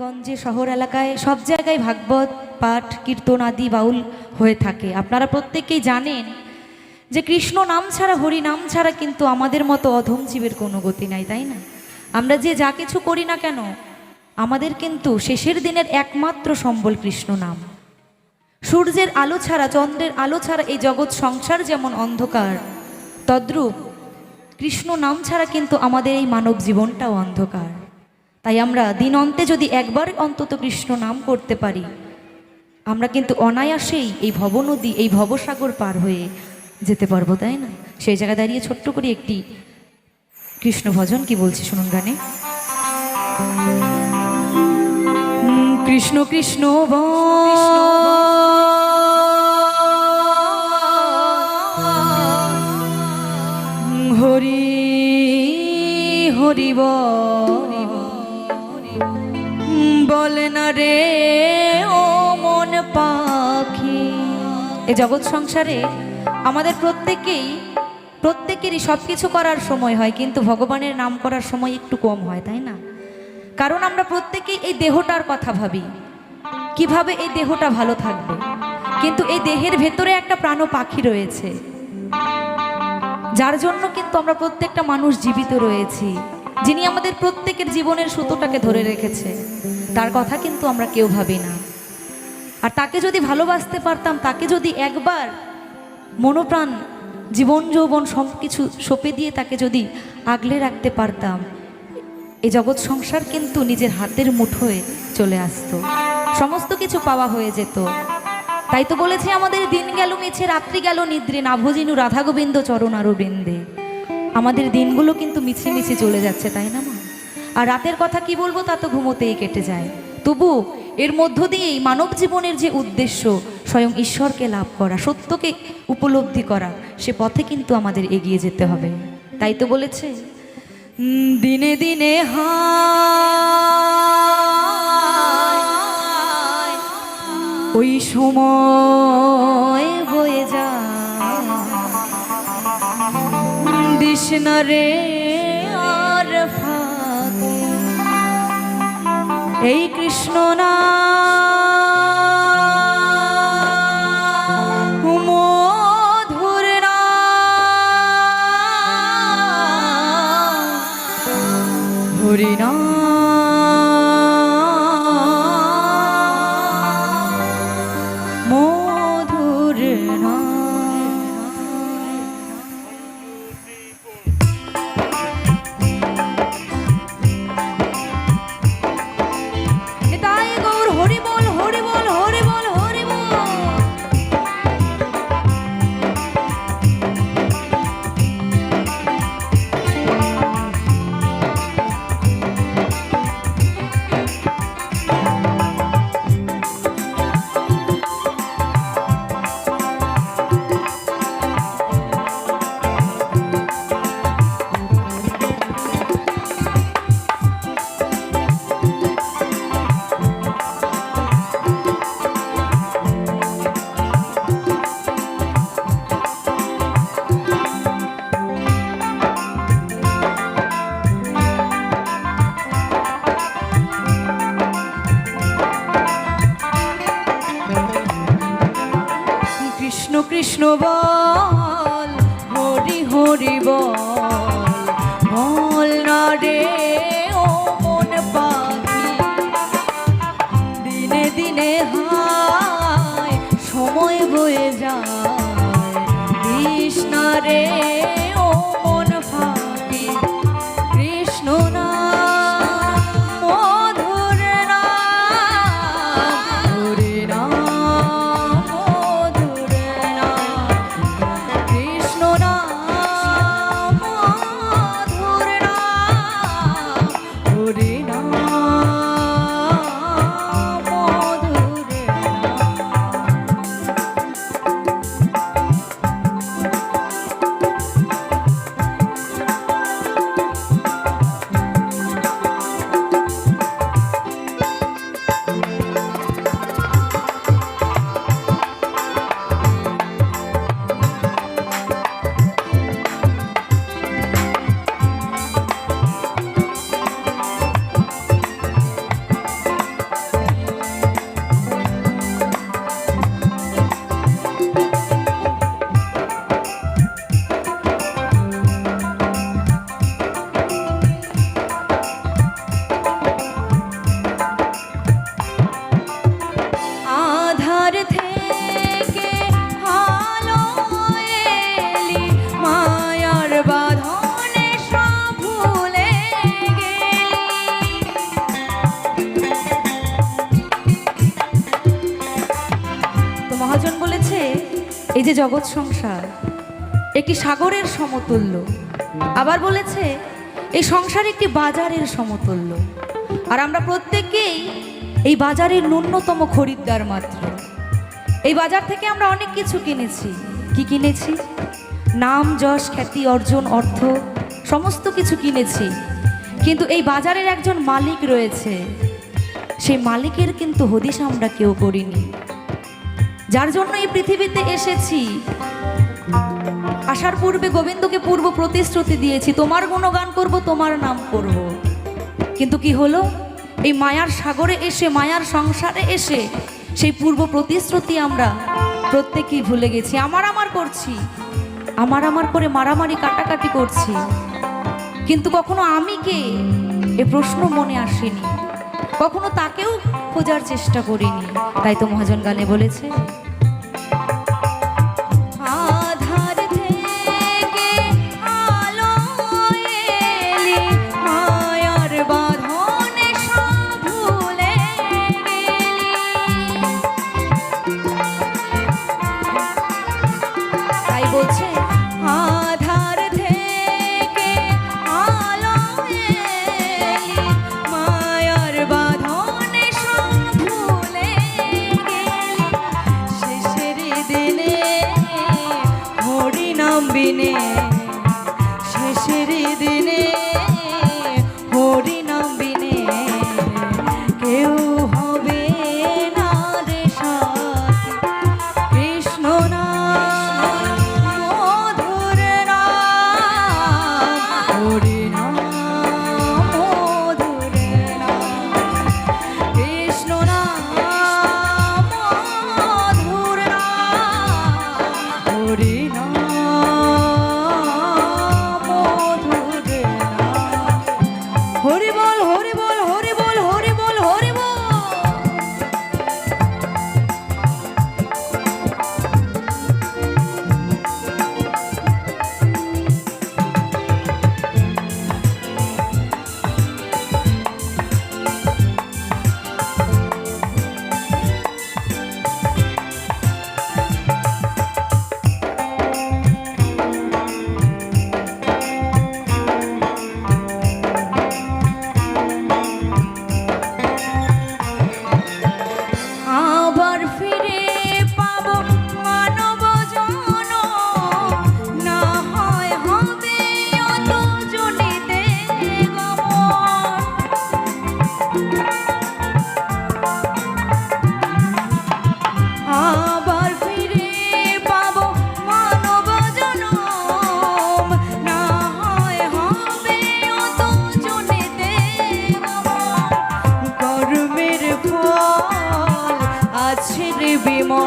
গঞ্জে শহর এলাকায় সব জায়গায় ভাগবত, পাঠ, কীর্তন আদি বাউল হয়ে থাকে। আপনারা প্রত্যেকেই জানেন যে কৃষ্ণ নাম ছাড়া, হরি নাম ছাড়া কিন্তু আমাদের মতো অধম জীবের কোনো গতি নাই, তাই না? আমরা যে যা কিছু করি না কেন, আমাদের কিন্তু শেষের দিনের একমাত্র সম্বল কৃষ্ণ নাম। সূর্যের আলো ছাড়া, চন্দ্রের আলো ছাড়া এই জগৎ সংসার যেমন অন্ধকার, তদ্রূপ কৃষ্ণ নাম ছাড়া কিন্তু আমাদের এই মানব জীবনটাও অন্ধকার। তাই আমরা দিন অন্তে যদি একবার অন্তত কৃষ্ণ নাম করতে পারি, আমরা কিন্তু অনায়াসেই এই ভবনদী, এই ভবসাগর পার হয়ে যেতে পারব, তাই না? সেই জায়গায় দাঁড়িয়ে ছোট্ট করে একটি কৃষ্ণ ভজন কি বলছি শুনুন গানে? কৃষ্ণ কৃষ্ণ। হরি হরি বল। না রে, ও মন পাখি। এ জগৎ সংসারে আমাদের প্রত্যেকেই, প্রত্যেকেরই সব কিছু করার সময় হয়, কিন্তু ভগবানের নাম করার সময় একটু কম হয়, তাই না? কারণ আমরা প্রত্যেকেই এই দেহটার কথা ভাবি। কীভাবে এই দেহটা ভালো থাকবে? কিন্তু এই দেহের ভেতরে একটা প্রাণ পাখি রয়েছে। যার জন্য কিন্তু আমরা প্রত্যেকটা মানুষ জীবিত রয়েছি, যিনি আমাদের প্রত্যেকের জীবনের সুতোটাকে ধরে রেখেছে। তার কথা কিন্তু আমরা কেউ ভাবি না। আর তাকে যদি ভালোবাসতে পারতাম, তাকে যদি একবার মনোপ্রাণ, জীবন যৌবন সব কিছু সঁপে দিয়ে তাকে যদি আগলে রাখতে পারতাম এই জগৎ সংসার কিন্তু নিজের হাতের মুঠোয় চলে আসতো। সমস্ত কিছু পাওয়া হয়ে যেত। তাই তো বলেছে আমাদের দিন গেল মিছে, রাত্রি গেল নিদ্রে না ভজিনু রাধা গোবিন্দ চরণ আরও আমাদের দিনগুলো কিন্তু মিছে মিছে চলে যাচ্ছে, তাই না মা? আর রাতের কথা কি বলব তা তো ঘুমোতেই কেটে যায়। তবু এর মধ্য দিয়েই মানব জীবনের যে উদ্দেশ্য, স্বয়ং ঈশ্বরকে লাভ করা, সত্যকে উপলব্ধি করা, সে পথে কিন্তু আমাদের এগিয়ে যেতে হবে। তাই তো বলেছে দিনে দিনে হায়, ওই সময় বয়ে যায়। দিশনা রে এই কৃষ্ণ না কৃষ্ণ কৃষ্ণ বল, হরি হরি বল না রে ও মন পাখি। দিনে দিনে হায়, সময় বয়ে যায় কৃষ্ণ রে জগৎ সংসার, একটি সাগরের সমতুল্য। আবার বলেছে, এই সংসার একটি বাজারের সমতুল্য। আর আমরা প্রত্যেকেই এই বাজারের ন্যূনতম খরিদ্দার মাত্র। এই বাজার থেকে আমরা অনেক কিছু কিনেছি। কি কিনেছি? নাম, যশ, খ্যাতি, অর্জন, অর্থ, সমস্ত কিছু কিনেছি। কিন্তু এই বাজারের একজন মালিক রয়েছে। সেই মালিকের কিন্তু হদিশ আমরা কেউ করিনি। যার জন্য এই পৃথিবীতে এসেছি। আসার পূর্বে গোবিন্দকে পূর্ব প্রতিশ্রুতি দিয়েছি, তোমার গুণগান করব, তোমার নাম করব। কিন্তু কি হলো? এই মায়ার সাগরে এসে, মায়ার সংসারে এসে, সেই পূর্ব প্রতিশ্রুতি আমরা প্রত্যেকেই ভুলে গেছি। আমার আমার করছি, আমার আমার করে মারামারি কাটাকাটি করছি। কিন্তু কখনো আমি কে? এ প্রশ্ন মনে আসেনি। কখনো তাকেও খোঁজার চেষ্টা করিনি। তাই তো মহাজন গানে বলেছে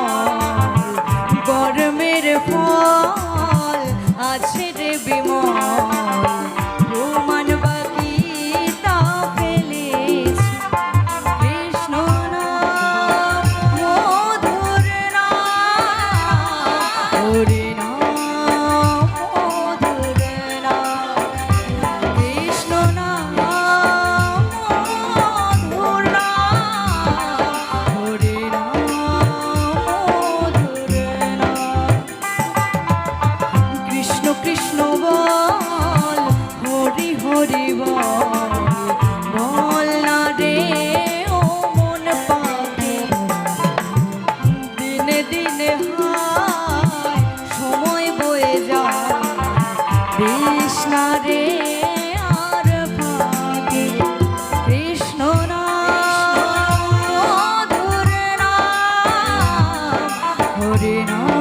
Oh. হরি নাম